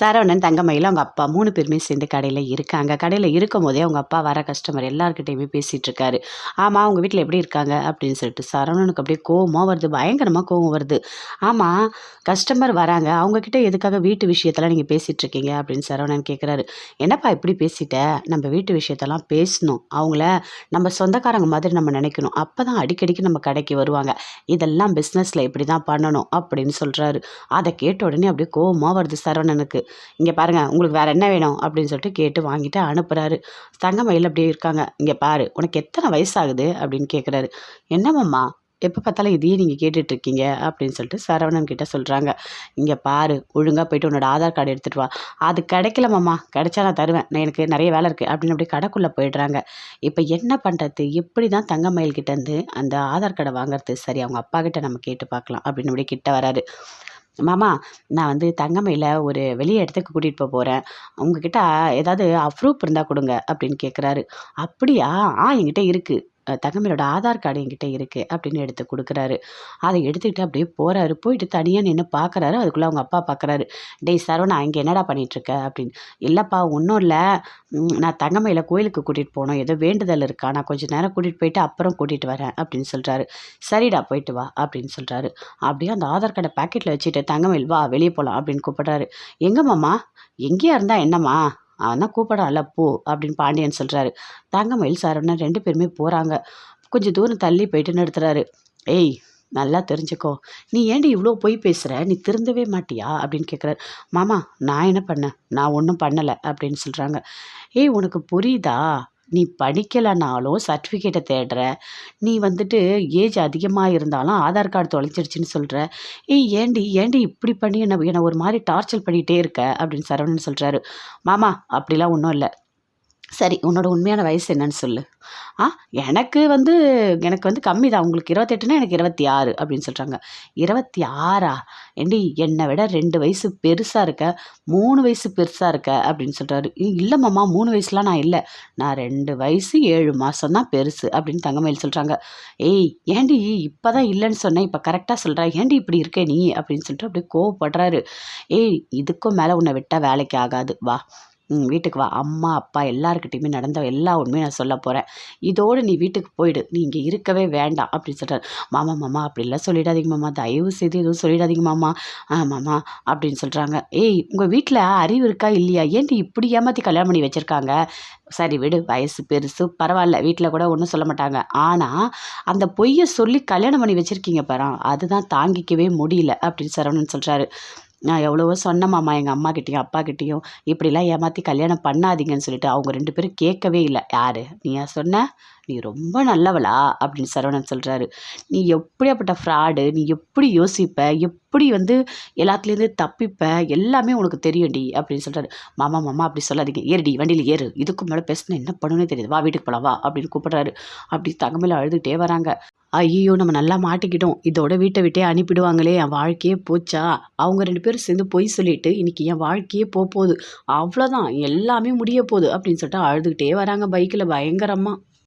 சரவணன் தங்கமயில் அவங்க அப்பா மூணு பேருமே சேர்ந்து கடையில் இருக்காங்க. கடையில் இருக்கும் போதே அவங்க அப்பா வர கஸ்டமர் எல்லாருக்கிட்டையுமே பேசிகிட்டு இருக்காரு ஆமாம் அவங்க வீட்டில் எப்படி இருக்காங்க? அப்படின்னு சொல்லிட்டு சரவணனுக்கு அப்படியே கோவமாக வருது. பயங்கரமாக கோவம் வருது. ஆமாம் கஸ்டமர் வராங்க. அவங்கக்கிட்ட எதுக்காக வீட்டு விஷயத்தெல்லாம் நீங்கள் பேசிகிட்டு இருக்கீங்க அப்படின்னு சரவணன் கேட்குறாரு என்னப்பா இப்படி பேசிட்ட? நம்ம வீட்டு விஷயத்தெல்லாம் பேசணும். அவங்கள நம்ம சொந்தக்காரங்க மாதிரி நம்ம நினைக்கணும். அப்போ தான் அடிக்கடிக்கு நம்ம கடைக்கு வருவாங்க. இதெல்லாம் பிஸ்னஸில் இப்படி தான் பண்ணணும். அப்படின்னு சொல்கிறாரு அதை கேட்ட உடனே அப்படியே கோவமாக வருது சரவணனுக்கு. இங்கே பாருங்க உங்களுக்கு வேறு என்ன வேணும்? அப்படின்னு சொல்லிட்டு கேட்டு வாங்கிட்டு அனுப்புகிறாரு தங்கமயில் அப்படியே இருக்காங்க. இங்கே பாரு உனக்கு எத்தனை வயசாகுது? அப்படின்னு கேட்குறாரு என்னம்மா எப்போ பார்த்தாலும் இதையே நீங்கள் கேட்டுட்ருக்கீங்க அப்படின்னு சொல்லிட்டு சரவணன் கிட்ட சொல்கிறாங்க இங்கே பாரு ஒழுங்காக போயிட்டு உன்னோட ஆதார் கார்டு எடுத்துகிட்டு வா. அது கிடைக்கல மாமா கிடைச்சா நான் தருவேன். நான் எனக்கு நிறைய வேலை இருக்குது அப்படின்னு அப்படியே கடைக்குள்ளே போயிடுறாங்க. இப்போ என்ன பண்ணுறது எப்படி தான் தங்கமயில் கிட்டேருந்து அந்த ஆதார் கார்டை வாங்குறது? சரி அவங்க அப்பா கிட்ட நம்ம கேட்டு பார்க்கலாம் அப்படின்னு அப்படியே கிட்ட வராரு. மாமா நான் வந்து தங்கமையில் ஒரு வெளிய இடத்துக்கு கூட்டிகிட்டு போக போகிறேன் உங்ககிட்ட ஏதாவது அப்ரூப் இருந்தால் கொடுங்க அப்படின்னு கேட்குறாரு அப்படியா? ஆ என்கிட்ட இருக்குது தங்கமயிலோட ஆதார் கார்டு என்கிட்ட இருக்குது அப்படின்னு எடுத்து கொடுக்குறாரு. அதை எடுத்துக்கிட்டு அப்படியே போகிறாரு போயிட்டு தனியாக நின்று பார்க்குறாரு அதுக்குள்ளே அவங்க அப்பா பார்க்குறாரு டேய் சரவணா இங்கே என்னடா பண்ணிகிட்ருக்க அப்படின்னு. இல்லைப்பா ஒன்றும் இல்லை. நான் தங்கமயில கோயிலுக்கு கூட்டிகிட்டு போகணும் ஏதோ வேண்டுதல் இருக்கா? நான் கொஞ்சம் நேரம் கூட்டிகிட்டு போயிட்டு அப்புறம் கூட்டிகிட்டு வரேன். அப்படின்னு சொல்கிறாரு சரிடா போயிட்டு வா. அப்படின்னு சொல்கிறாரு அப்படியே அந்த ஆதார் கார்டை பாக்கெட்டில் வச்சுட்டு தங்கமயில் வா வெளியே போகலாம் அப்படின்னு கூப்பிட்றாரு. எங்கம்மாம்மா எங்கேயா இருந்தால் என்னம்மா? அவன் தான் போ அப்படின்னு பாண்டியன் சொல்கிறாரு தங்கமயில் சரவணன் ரெண்டு பேருமே போகிறாங்க கொஞ்சம் தூரம் தள்ளி போயிட்டு நிறுத்துறாரு. ஏய் நல்லா தெரிஞ்சுக்கோ. நீ ஏன்டி இவ்வளோ பொய் பேசுகிற நீ திருந்தவே மாட்டியா? அப்படின்னு கேட்குறாரு மாமா நான் என்ன பண்ணேன்? நான் ஒன்றும் பண்ணலை அப்படின்னு சொல்கிறாங்க ஏய் உனக்கு புரியுதா? நீ படிக்கலைனாலும் சர்டிஃபிகேட்டை தேடுற. நீ வந்துட்டு ஏஜ் அதிகமாக இருந்தாலும் ஆதார் கார்டு தொலைச்சிடுச்சின்னு சொல்கிற ஏய் ஏண்டி ஏண்டி இப்படி பண்ணி என்ன என்னை ஒரு மாதிரி டார்ச்சர் பண்ணிகிட்டே இருக்க? அப்படின்னு சரவணன் சொல்கிறாரு மாமா அப்படிலாம் ஒன்றும் இல்லை. சரி உன்னோட உண்மையான வயசு என்னன்னு சொல்லு. ஆ எனக்கு வந்து எனக்கு வந்து கம்மி தான். உங்களுக்கு இருபத்தெட்டுனா எனக்கு இருபத்தி ஆறு அப்படின்னு சொல்கிறாங்க இருபத்தி ஆறா ஏண்டி என்னை விட ரெண்டு வயசு பெருசாக இருக்க மூணு வயசு பெருசாக இருக்க அப்படின்னு சொல்கிறாரு இல்லை மாமா மூணு வயசுலாம் நான் இல்லை. நான் ரெண்டு வயசு ஏழு மாதம் தான் பெருசு அப்படின்னு தங்கமயில் சொல்கிறாங்க ஏய் ஏண்டி இப்போ தான் இல்லைன்னு சொன்னேன். இப்போ கரெக்டாக சொல்கிறா ஏண்டி இப்படி இருக்க நீ? அப்படின்னு சொல்லிட்டு அப்படியே கோவப்படுறாரு. ஏய் இதுக்கும் மேலே உன்னை விட்டால் வேலைக்கு ஆகாது. வா. வீட்டுக்கு வா. அம்மா அப்பா எல்லாருக்கிட்டையுமே நடந்த எல்லா உண்மையும் நான் சொல்ல போகிறேன் இதோடு நீ வீட்டுக்கு போயிடு. நீ இங்கே இருக்கவே வேண்டாம் அப்படின்னு சொல்கிறார் மாமா மாமா அப்படிலாம் சொல்லிடாதீங்க மாமா. தயவு செய்து எதுவும் சொல்லிடாதீங்க மாமா. ஆ மாமா அப்படின்னு சொல்கிறாங்க ஏய் உங்கள் வீட்டில் அறிவு இருக்கா இல்லையா? ஏன்டி இப்படி ஏமாற்றி கல்யாணம் பண்ணி வச்சுருக்காங்க? சரி விடு வயசு பெருசு பரவாயில்ல. வீட்டில் கூட ஒன்றும் சொல்ல மாட்டாங்க. ஆனால் அந்த பொய்யை சொல்லி கல்யாணம் பண்ணி வச்சுருக்கீங்க பாரு அதுதான் தாங்கிக்கவே முடியல அப்படின்னு சரவணன் சொல்கிறாரு நான் எவ்வளவோ சொன்னமாம்மா எங்கள் அம்மா கிட்டேயும் அப்பா கிட்டேயும் இப்படிலாம் ஏமாற்றி கல்யாணம் பண்ணாதீங்கன்னு சொல்லிட்டு அவங்க ரெண்டு பேரும் கேட்கவே இல்லை. யார்? நீயா சொன்ன? நீ ரொம்ப நல்லவளா? அப்படின்னு சரவணன் சொல்கிறாரு நீ எப்படியாப்பட்ட ஃப்ராடு நீ எப்படி யோசிப்ப? எப்படி வந்து எல்லாத்துலேருந்து தப்பிப்ப? எல்லாமே உனக்கு தெரியும்டி அப்படின்னு சொல்கிறாரு மாமா மாமா அப்படி சொல்லாதீங்க. ஏறுடி வண்டியில் ஏறு. இதுக்கு மேலே பேசினா என்ன பண்ணுன்னு தெரியுது. வா வீட்டுக்கு போகலாம் வா அப்படின்னு கூப்பிட்றாரு. அப்படி தங்கமையில் அழுதுகிட்டே வராங்க. ஐயோ நம்ம நல்லா மாட்டிக்கிட்டோம். இதோட வீட்டை விட்டே அனுப்பிடுவாங்களே என் வாழ்க்கையே போச்சா? அவங்க ரெண்டு பேரும் சேர்ந்து பொய் சொல்லிட்டு இன்னைக்கு என் வாழ்க்கையே போக போகுது. அவ்வளோதான் எல்லாமே முடிய போகுது அப்படின்னு சொல்லிட்டு அழுதுகிட்டே வராங்க பைக்கில் பயங்கரமாக